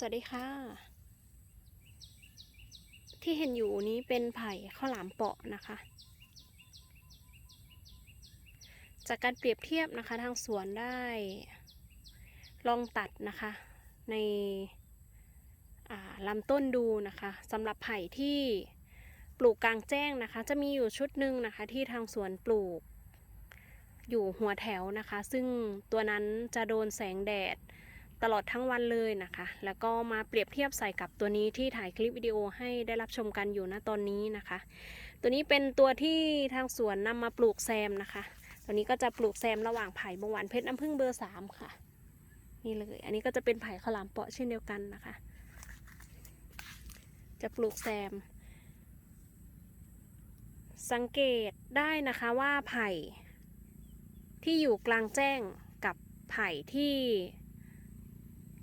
สวัสดีค่ะ ที่เห็นอยู่นี้เป็นไผ่ข้าวหลามเปาะนะคะ จากการเปรียบเทียบนะคะทางสวนได้ลองตัดนะคะ ในลำต้นดูนะคะสำหรับไผ่ที่ปลูกกลางแจ้งนะคะ จะมีอยู่ชุดหนึ่งนะคะ ที่ทางสวนปลูก อยู่หัวแถวนะคะ ซึ่งตัวนั้นจะโดนแสงแดด ตลอดทั้งวันเลยนะคะ แล้วก็มาเปรียบเทียบใส่กับตัวนี้ที่ถ่ายคลิปวิดีโอให้ได้รับชมกันอยู่ณตอนนี้นะคะ ตัวนี้เป็นตัวที่ทางสวนนำมาปลูกแซมนะคะ ตัวนี้ก็จะปลูกแซมระหว่างไผ่บงหวานเพชรน้ำผึ้งเบอร์สามค่ะ นี่เลย อันนี้ก็จะเป็นไผ่ข้าวหลามเปาะเช่นเดียวกันนะคะ จะปลูกแซม สังเกตได้นะคะว่าไผ่ที่อยู่กลางแจ้งกับไผ่ที่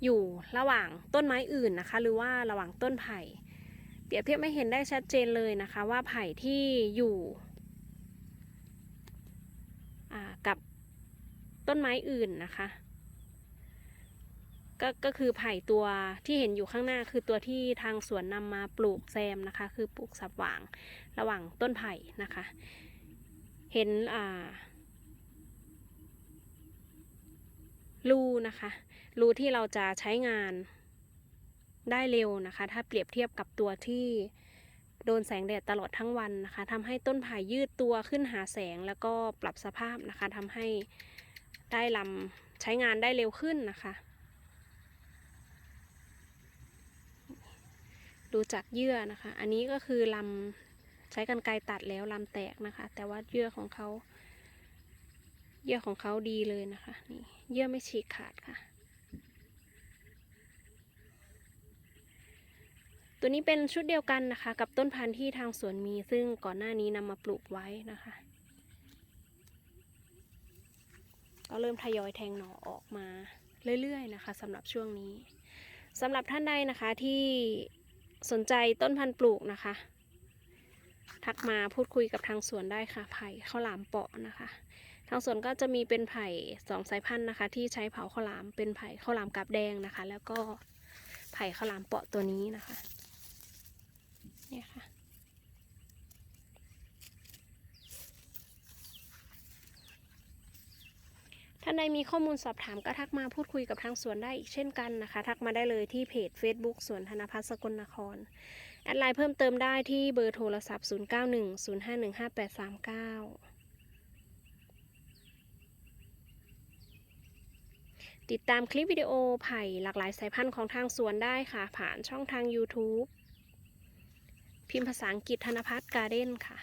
อยู่ระหว่างต้นไม้อื่นนะคะ หรือว่าระหว่างต้นไผ่เปรียบเทียบไม่เห็นได้ชัดเจนเลยนะคะว่าไผ่ที่อยู่กับต้นไม้อื่นนะคะก็ก็คือไผ่ตัวที่เห็นอยู่ข้างหน้าคือตัวที่ทางสวนนำมาปลูกแซมนะคะ คือปลูกสับหว่างระหว่างต้นไผ่นะคะ เห็นอ่า รูนะคะ รูที่เราจะใช้งานได้เร็วนะคะ ถ้าเปรียบเทียบกับตัวที่โดนแสงแดดตลอดทั้งวันนะคะทำให้ต้นไผ่ยืดตัวขึ้นหาแสงแล้วก็ปรับสภาพนะคะทำให้ได้ลำใช้งานได้เร็วขึ้นนะคะ ดูจากเยื่อนะคะ อันนี้ก็คือลำใช้กันไกรตัดแล้วลำแตกนะคะ แต่ว่าเยื่อของเขา เยื่อของเขาดีเลยนะคะ นี่เยื่อไม่ฉีกขาดค่ะ ตัวนี้เป็นชุดเดียวกันนะคะ กับต้นพันธุ์ที่ทางสวนมีซึ่งก่อนหน้านี้นำมาปลูกไว้นะคะ ก็เริ่มทยอยแทงหน่อออกมาเรื่อยๆนะคะสำหรับช่วงนี้สำหรับท่านใดนะคะที่สนใจต้นพันธุ์ปลูกนะคะ ทักมาพูดคุยกับทางสวนได้ค่ะไผ่ข้าวหลามเปาะนะคะ ทางสวนก็จะมีเป็นไผ่สองสายพันธุ์นะคะ ที่ใช้เผาข้าวหลามเป็นไผ่ข้าวหลามกาบแดงนะคะ แล้วก็ไผ่ข้าวหลามเปาะตัวนี้นะคะเนี่ยค่ะท่านใดมีข้อมูลสอบถามก็ทักมาพูดคุยกับทางสวนได้อีกเช่นกันนะคะ ทักมาได้เลยที่เพจ Facebook สวนธนพัฒน์สกลนคร แอดไลน์เพิ่มเติมได้ที่เบอร์โทรศัพท์ 0910515839 ติดตามคลิปวิดีโอไผ่หลากหลายสายพันธุ์ของทางสวนได้ค่ะ ผ่านช่องทาง YouTube พิมพ์ภาษาอังกฤษธนพัฒน์การ์เด้นค่ะ